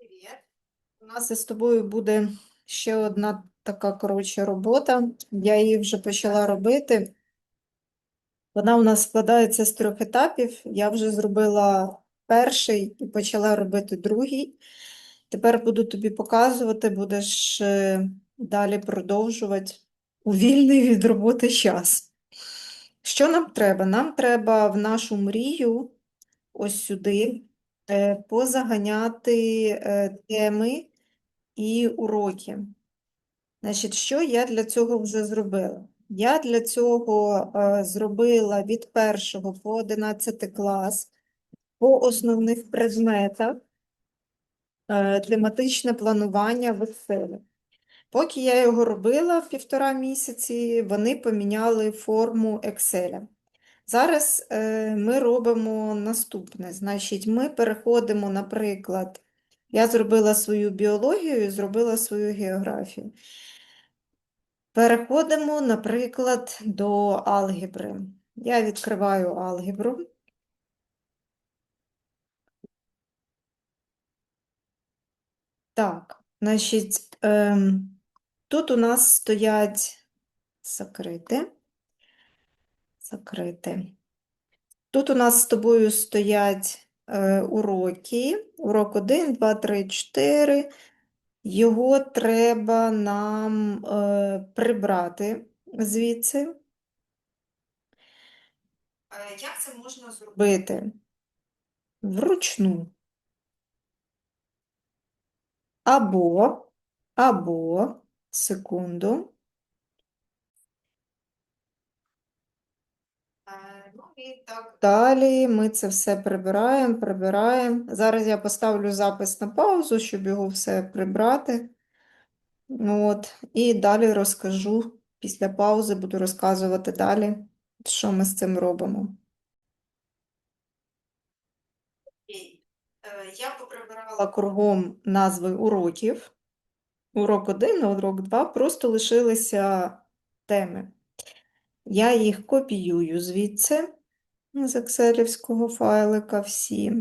Привіт. У нас із тобою буде ще одна така коротша робота. Я її вже почала робити. Вона у нас складається з трьох етапів. Я вже зробила перший і почала робити другий. Тепер буду тобі показувати, будеш е, далі продовжувати у вільний від роботи час. Що нам треба? Нам треба в нашу мрію ось сюди позаганяти е, теми і уроки. Значить, що я для цього вже зробила? Я для цього е, зробила від 1 по 11 клас по основних предметах е, тематичне планування в Excel. Поки я його робила півтора місяці, вони поміняли форму Excel. Зараз е, ми робимо наступне. Значить, ми переходимо, наприклад, я зробила свою біологію і зробила свою географію. Переходимо, наприклад, до алгебри. Я відкриваю алгебру. Так, значить, ем, тут у нас стоять закрити. Закрити. Тут у нас з тобою стоять е, уроки. Урок 1, 2, 3, 4. Його треба нам е, прибрати звідси. Е, Як це можна зробити? Вручну. Або, або, секунду. Е, Ну і так далі. Ми це все прибираємо, прибираємо. Зараз я поставлю запис на паузу, щоб його все прибрати. Ну От. І далі розкажу. Після паузи буду розказувати далі, що ми з цим робимо. Е, Я поприбирала кругом назви уроків. Урок 1, урок 2, просто лишилися теми. Я їх копіюю звідси з екселівського файлика всі.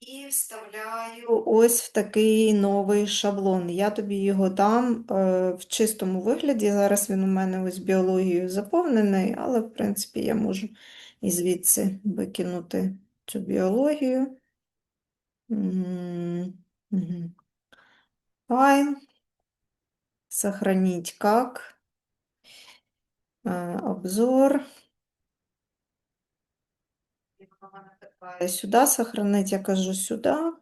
І вставляю ось в такий новий шаблон. Я тобі його дам е, в чистому вигляді. Зараз він у мене ось біологією заповнений, але, в принципі, я можу і звідси викинути цю біологію. Файл. Сохранить как. Э, Обзор. Сюда сохранить, я кажу сюда.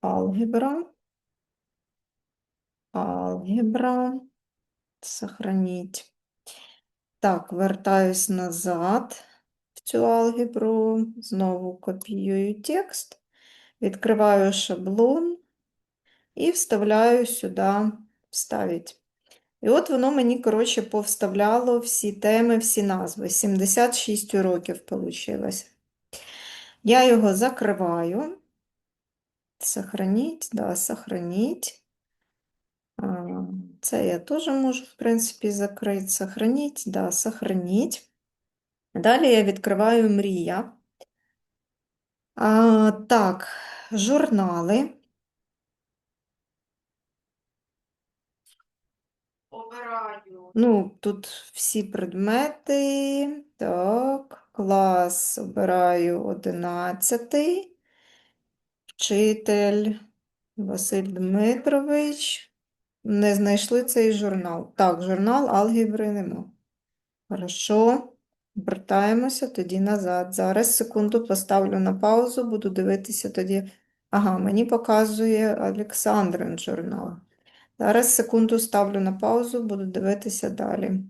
Алгебра. Алгебра. Сохранить. Так, вертаюсь назад в цю алгебру. Знову копіюю текст. Відкриваю шаблон і вставляю сюди вставить. І от воно мені, коротше, повставляло всі теми, всі назви. 76 уроків вийшло. Я його закриваю. Сохраніть, да, сохраніть. Це я теж можу, в принципі, закрити. Сохраніть, да, сохраніть. Далі я відкриваю мрія. А, Так, журнали. Обираю. Ну, тут всі предмети. Так, клас обираю 11. Вчитель Василь Дмитрович. Не знайшли цей журнал. Так, журнал алгебри нема. Хорошо. Вертаємося тоді назад. Зараз секунду поставлю на паузу, буду дивитися тоді. Ага, мені показує Олександрин журнал. Зараз секунду ставлю на паузу, буду дивитися далі.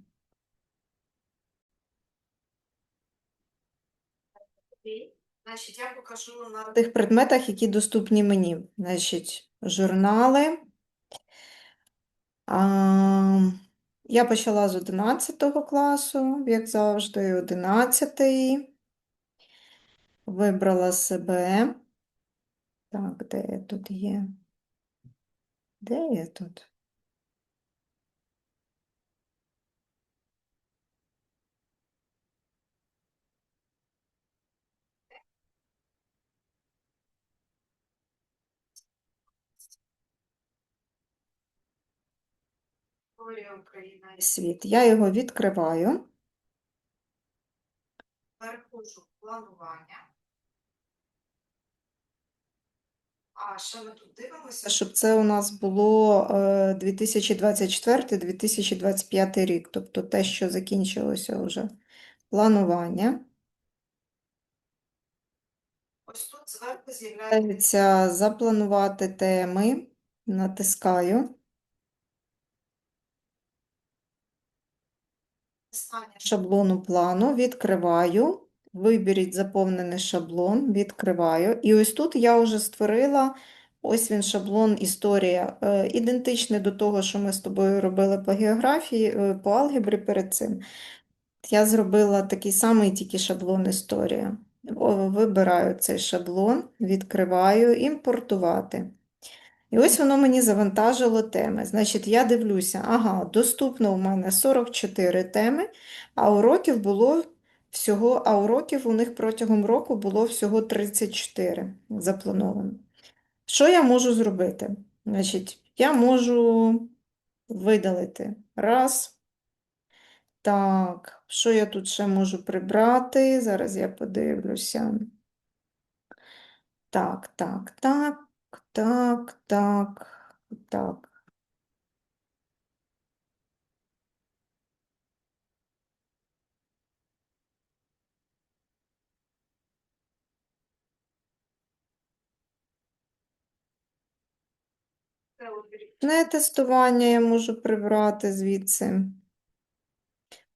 Значить, я покажу на тих предметах, які доступні мені. Значить, журнали. А, я почала з 11 класу, як завжди, 11. Вибрала себе. Так, де тут є? Де я тут? Україна і світ. Я його відкриваю. Перехожу в планування. А що ми тут дивимося? Щоб це у нас було е, 2024-2025 рік, тобто те, що закінчилося вже планування. Ось тут зверху з'являється запланувати теми. Натискаю. Шаблону плану, відкриваю. Виберіть заповнений шаблон, відкриваю. І ось тут я вже створила, ось він шаблон історія, е, ідентичний до того, що ми з тобою робили по географії, е, по алгебрі перед цим. Я зробила такий самий тільки шаблон історія. Вибираю цей шаблон, відкриваю, імпортувати. І ось воно мені завантажило теми. Значить, я дивлюся, ага, доступно у мене 44 теми, а уроків було всього, а уроків у них протягом року було всього 34 заплановано. Що я можу зробити? Значить, я можу видалити. Раз. Так, що я тут ще можу прибрати? Зараз я подивлюся. Так, так, так, так, так, так. Не тестування я можу прибрати звідси.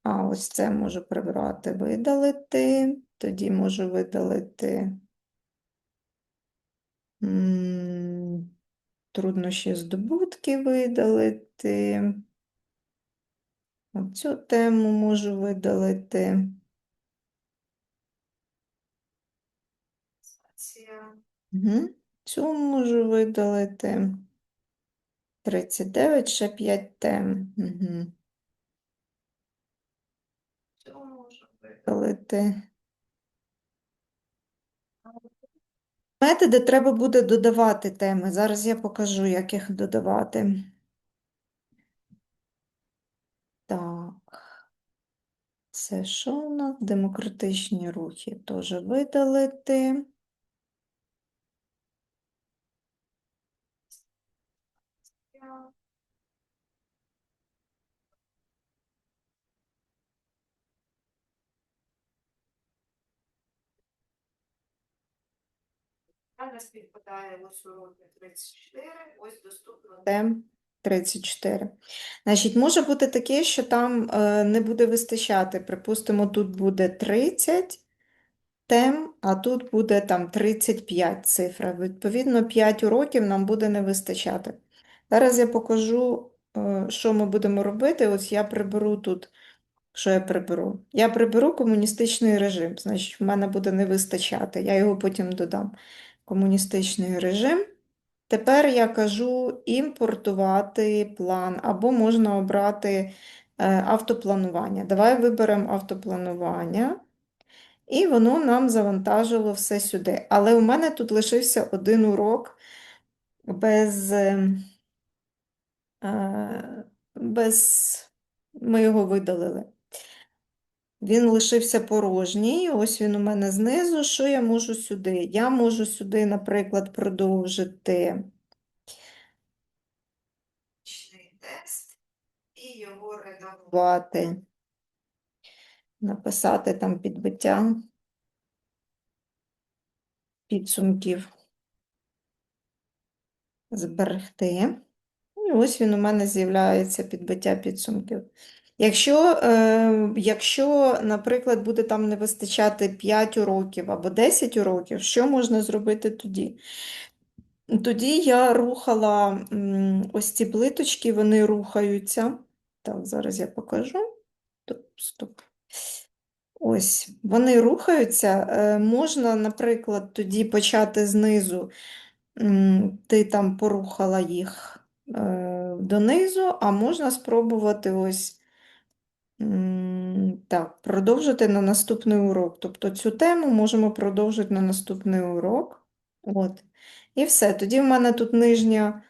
А, ось це можу прибрати, видалити. Тоді можу видалити труднощі здобутки видалити. Оцю тему можу видалити. Угу. Цю можу видалити. 39, ще 5 тем. Угу. Цю можу видалити. Методи треба буде додавати теми. Зараз я покажу, як їх додавати. Так. Це що у нас? Демократичні рухи теж видалити. Реально співпадає уроки 34, ось доступно тем 34. Значить, може бути таке, що там е, не буде вистачати. Припустимо, тут буде 30 тем, а тут буде там 35 цифра. Відповідно, 5 уроків нам буде не вистачати. Зараз я покажу, е, що ми будемо робити. Ось я приберу тут. Що я приберу? Я приберу комуністичний режим, значить, в мене буде не вистачати, я його потім додам. Комуністичний режим. Тепер я кажу імпортувати план, або можна обрати е, автопланування. Давай виберемо автопланування. І воно нам завантажило все сюди. Але у мене тут лишився один урок без, е, е, без... ми його видалили. Він лишився порожній. Ось він у мене знизу. Що я можу сюди? Я можу сюди, наприклад, продовжити тест і його редагувати. Написати там підбиття підсумків. Зберегти. І ось він у мене з'являється підбиття підсумків. Якщо, е, якщо, наприклад, буде там не вистачати 5 уроків або 10 уроків, що можна зробити тоді? Тоді я рухала ось ці плиточки, вони рухаються. Так, зараз я покажу. Стоп. Ось, вони рухаються. Е, Можна, наприклад, тоді почати знизу. Ти там порухала їх е, донизу, а можна спробувати ось. Так, продовжити на наступний урок. Тобто цю тему можемо продовжити на наступний урок. От. І все. Тоді в мене тут нижня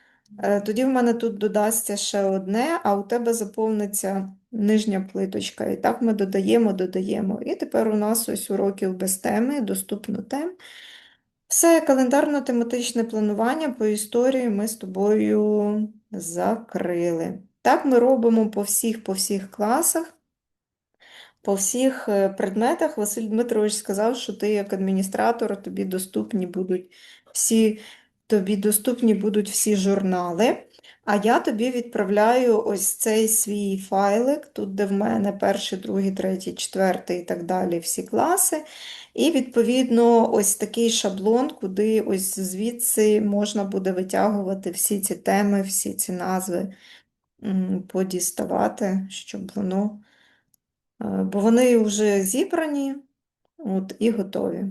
Е, Тоді в мене тут додасться ще одне, а у тебе заповниться нижня плиточка. І так ми додаємо, додаємо. І тепер у нас ось уроків без теми, доступно тем. Все календарно-тематичне планування по історії ми з тобою закрили. Так ми робимо по всіх, по всіх класах. По всіх е, предметах Василь Дмитрович сказав, що ти як адміністратор, тобі доступні будуть всі, тобі доступні будуть всі журнали. А я тобі відправляю ось цей свій файлик, тут, де в мене перший, другий, третій, четвертий і так далі, всі класи. І, відповідно, ось такий шаблон, куди ось звідси можна буде витягувати всі ці теми, всі ці назви, подіставати, щоб воно. Е, бо вони вже зібрані от, і готові.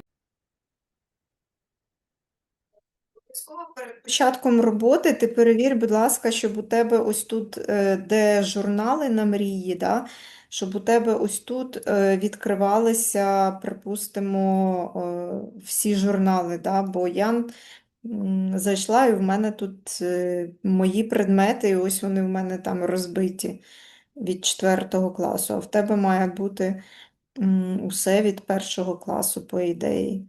Перед початком роботи ти перевір, будь ласка, щоб у тебе ось тут, е, де журнали на мрії, да, щоб у тебе ось тут е, відкривалися, припустимо, всі журнали, да, бо я зайшла і в мене тут мої предмети, і ось вони в мене там розбиті від 4 класу, а в тебе має бути усе від першого класу, по ідеї.